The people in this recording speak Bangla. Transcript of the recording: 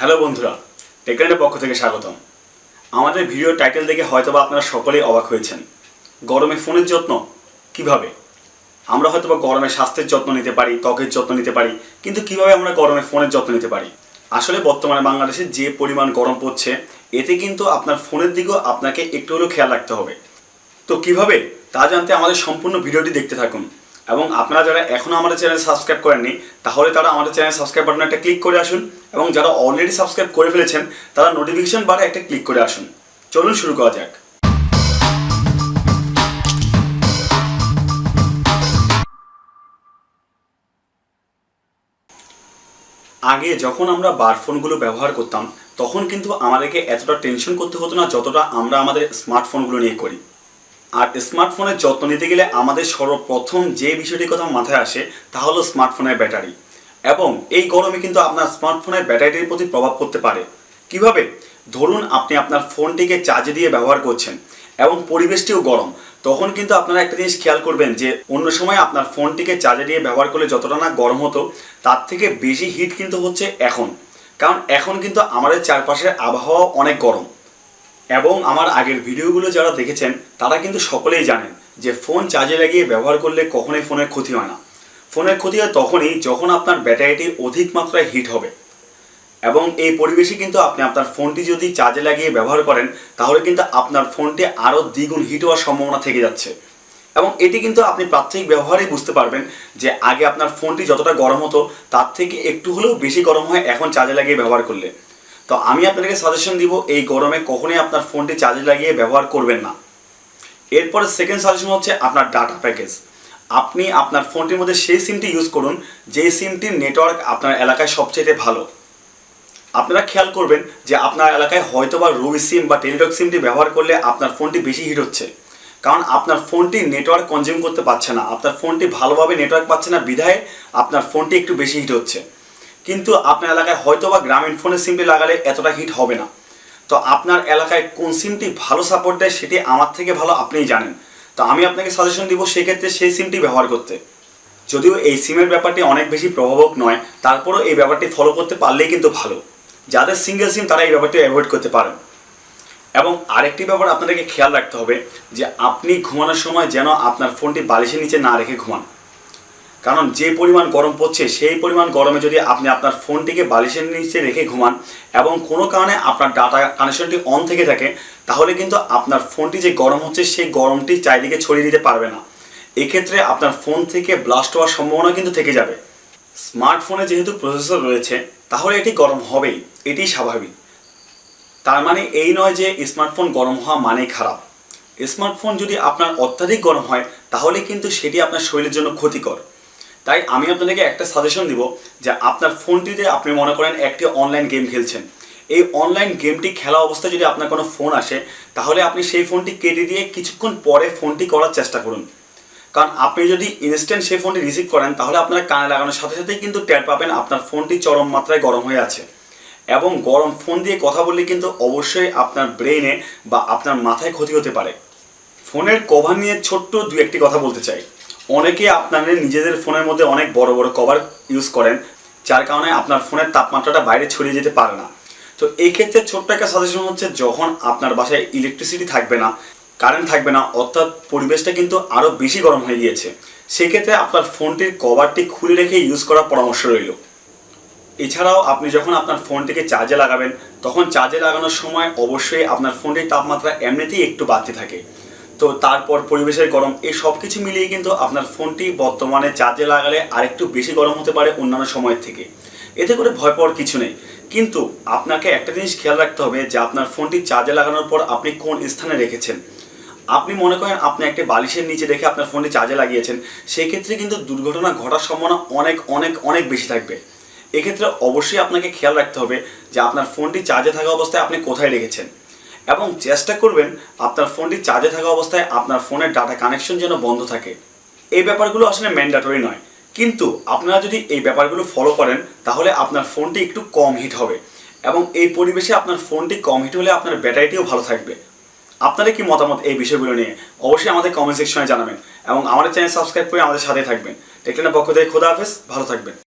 হ্যালো বন্ধুরা টেকল্যান্ডের পক্ষ থেকে স্বাগতম। আমাদের ভিডিও টাইটেল দেখে হয়তোবা আপনারা সকলেই অবাক হয়েছেন। গরমে ফোনের যত্ন? কীভাবে? আমরা হয়তোবা গরমে স্বাস্থ্যের যত্ন নিতে পারি, ত্বকের যত্ন নিতে পারি, কিন্তু কীভাবে আমরা গরমে ফোনের যত্ন নিতে পারি? আসলে বর্তমানে বাংলাদেশে যে পরিমাণ গরম পড়ছে, এতে কিন্তু আপনার ফোনের দিকেও আপনাকে একটু হলেও খেয়াল রাখতে হবে। তো কীভাবে? তা জানতে আমাদের সম্পূর্ণ ভিডিওটি দেখতে থাকুন। এবং আপনারা যারা এখনও আমাদের চ্যানেল সাবস্ক্রাইব করেননি, তাহলে তারা আমাদের চ্যানেল সাবস্ক্রাইব বাটনে একটা ক্লিক করে আসুন এবং যারা অলরেডি সাবস্ক্রাইব করে ফেলেছেন, তারা নোটিফিকেশন বারে একটা ক্লিক করে আসুন। চলুন শুরু করা যাক। আগে যখন আমরা বার ফোনগুলো ব্যবহার করতাম, তখন কিন্তু আমাদেরকে এতটা টেনশন করতে হতো না যতটা আমরা আমাদের স্মার্টফোনগুলো নিয়ে করি। আর স্মার্টফোনের যত্ন নিতে গেলে আমাদের সর্বপ্রথম যে বিষয়টির কথা মাথায় আসে, তা হলো স্মার্টফোনের ব্যাটারি। এবং এই গরমে কিন্তু আপনার স্মার্টফোনের ব্যাটারির প্রতি প্রভাব পড়তে পারে। কীভাবে? ধরুন আপনি আপনার ফোনটিকে চার্জে দিয়ে ব্যবহার করছেন এবং পরিবেশটিও গরম, তখন কিন্তু আপনারা একটা জিনিস খেয়াল করবেন যে, অন্য সময় আপনার ফোনটিকে চার্জে দিয়ে ব্যবহার করলে যতটা না গরম হতো, তার থেকে বেশি হিট কিন্তু হচ্ছে এখন। কারণ এখন কিন্তু আমাদের চারপাশের আবহাওয়া অনেক গরম। এবং আমার আগের ভিডিওগুলো যারা দেখেছেন, তারা কিন্তু সকলেই জানেন যে ফোন চার্জে লাগিয়ে ব্যবহার করলে কখনোই ফোনের ক্ষতি হয় না। ফোনের ক্ষতি হয় তখনই যখন আপনার ব্যাটারিটি অধিক মাত্রায় হিট হবে। এবং এই পরিবেশে কিন্তু আপনি আপনার ফোনটি যদি চার্জে লাগিয়ে ব্যবহার করেন, তাহলে কিন্তু আপনার ফোনটি আরও দ্বিগুণ হিট হওয়ার সম্ভাবনা থেকে যাচ্ছে। এবং এটি কিন্তু আপনি প্রাথমিক ব্যবহারেই বুঝতে পারবেন যে আগে আপনার ফোনটি যতটা গরম হতো, তার থেকে একটু হলেও বেশি গরম হয় এখন চার্জে লাগিয়ে ব্যবহার করলে। তো আমি আপনাদেরকে সাজেশন দিব, এই গরমে কখনোই আপনার ফোনটি চার্জে লাগিয়ে ব্যবহার করবেন না। এরপরে সেকেন্ড সাজেশন হচ্ছে আপনার ডাটা প্যাকেজ আপনি আপনার ফোনটির মধ্যে সেই সিমটি ইউজ করুন, যেই সিমটির নেটওয়ার্ক আপনার এলাকায় সবচেয়ে ভালো। আপনারা খেয়াল করবেন যে আপনার এলাকায় হয়তো বা রবি সিম বা টেলিটক সিমটি ব্যবহার করলে আপনার ফোনটি বেশি হিট হচ্ছে। কারণ আপনার ফোনটি নেটওয়ার্ক কনজিউম করতে পারছে না। আপনার ফোনটি ভালোভাবে নেটওয়ার্ক পাচ্ছে না, বিধায় আপনার ফোনটি একটু বেশি হিট হচ্ছে। কিন্তু আপনার এলাকায় হয়তো বা গ্রামীণ ফোনের সিমটি লাগালে এতটা হিট হবে না। তো আপনার এলাকায় কোন সিমটি ভালো সাপোর্ট দেয় সেটি আমার থেকে ভালো আপনিই জানেন। তো আমি আপনাকে সাজেশন দিব সেক্ষেত্রে সেই সিমটি ব্যবহার করতে। যদিও এই সিমের ব্যাপারটি অনেক বেশি প্রভাবক নয়, তারপরেও এই ব্যাপারটি ফলো করতে পারলেই কিন্তু ভালো। যাদের সিঙ্গেল সিম তারা এই ব্যাপারটি অ্যাভয়েড করতে পারেন। এবং আরেকটি ব্যাপার আপনাদেরকে খেয়াল রাখতে হবে যে, আপনি ঘুমানোর সময় যেন আপনার ফোনটি বালিশের নিচে না রেখে ঘুমান। কারণ যে পরিমাণ গরম পড়ছে, সেই পরিমাণ গরমে যদি আপনি আপনার ফোনটিকে বালিশের নিচে রেখে ঘুমান এবং কোনো কারণে আপনার ডাটা কানেকশনটি অন থেকে থাকে, তাহলে কিন্তু আপনার ফোনটি যে গরম হচ্ছে, সেই গরমটি চারিদিকে ছড়িয়ে দিতে পারবে না। এক্ষেত্রে আপনার ফোন থেকে ব্লাস্ট হওয়ার সম্ভাবনা কিন্তু থেকে যাবে। স্মার্টফোনে যেহেতু প্রসেসর রয়েছে, তাহলে এটি গরম হবেই, এটি স্বাভাবিক। তার মানে এই নয় যে স্মার্টফোন গরম হওয়া মানেই খারাপ। স্মার্টফোন যদি আপনার অত্যাধিক গরম হয়, তাহলে কিন্তু সেটি আপনার শরীরের জন্য ক্ষতিকর। তাই আমি আপনাদেরকে একটা সাজেশন দিব যে আপনার ফোনটিতে আপনি মনে করেন একটি অনলাইন গেম খেলছেন। এই অনলাইন গেমটি খেলা অবস্থায় যদি আপনার কোনো ফোন আসে, তাহলে আপনি সেই ফোনটি কেটে দিয়ে কিছুক্ষণ পরে ফোনটি করার চেষ্টা করুন। কারণ আপনি যদি ইনস্ট্যান্ট সেই ফোনটি রিসিভ করেন, তাহলে আপনার কানে লাগানোর সাথে সাথেই কিন্তু টের পাবেন, আপনার ফোনটি চরম মাত্রায় গরম হয়ে আছে। এবং গরম ফোন দিয়ে কথা বললে কিন্তু অবশ্যই আপনার ব্রেনে বা আপনার মাথায় ক্ষতি হতে পারে। ফোনের কভার নিয়ে ছোট্ট দু একটি কথা বলতে চাই। অনেকে আপনাদের নিজেদের ফোনের মধ্যে অনেক বড় বড় কভার ইউজ করেন, যার কারণে আপনার ফোনের তাপমাত্রাটা বাইরে ছড়িয়ে যেতে পারে না। তো এই ক্ষেত্রে ছোট্ট একটা সাজেশন হচ্ছে, যখন আপনার বাসায় ইলেকট্রিসিটি থাকবে না কারেন্ট থাকবে না, অর্থাৎ পরিবেশটা কিন্তু আরও বেশি গরম হয়ে গিয়েছে, সেক্ষেত্রে আপনার ফোনটির কভারটি খুলে রেখে ইউজ করার পরামর্শ রইল। এছাড়াও আপনি যখন আপনার ফোনটিকে চার্জে লাগাবেন, তখন চার্জে লাগানোর সময় অবশ্যই আপনার ফোনটির তাপমাত্রা এমনিতেই একটু বাড়তে থাকে। তো তারপর পরিবেশের গরম, এই সব কিছু মিলিয়ে কিন্তু আপনার ফোনটি বর্তমানে চার্জে লাগালে আরেকটু বেশি গরম হতে পারে অন্যান্য সময়ের থেকে। এতে করে ভয় পাওয়ার কিছু নেই। কিন্তু আপনাকে একটা জিনিস খেয়াল রাখতে হবে যে আপনার ফোনটি চার্জে লাগানোর পর আপনি কোন স্থানে রেখেছেন। আপনি মনে করেন আপনি একটি বালিশের নিচে রেখে আপনার ফোনটি চার্জে লাগিয়েছেন সেই ক্ষেত্রে কিন্তু দুর্ঘটনা ঘটার সম্ভাবনা অনেক অনেক অনেক বেশি থাকবে। এক্ষেত্রে অবশ্যই আপনাকে খেয়াল রাখতে হবে যে আপনার ফোনটি চার্জে থাকা অবস্থায় আপনি কোথায় রেখেছেন। এবং চেষ্টা করবেন আপনার ফোনটি চার্জে থাকা অবস্থায় আপনার ফোনের ডাটা কানেকশন যেন বন্ধ থাকে। এই ব্যাপারগুলো আসলে ম্যান্ডাটরি নয়। কিন্তু আপনারা যদি এই ব্যাপারগুলো ফলো করেন, তাহলে আপনার ফোনটি একটু কম হিট হবে এবং এই পরিবেশে আপনার ফোনটি কম হিট হলে আপনার ব্যাটারিটিও ভালো থাকবে। আপনারা কি মতামত এই বিষয়গুলো নিয়ে? অবশ্যই আমাদের কমেন্ট সেকশনে জানাবেন এবং আমাদের চ্যানেল সাবস্ক্রাইব করে আমাদের সাথে থাকবেন। টেকলেনের পক্ষ থেকে খোদা হাফেজ, ভালো থাকবেন।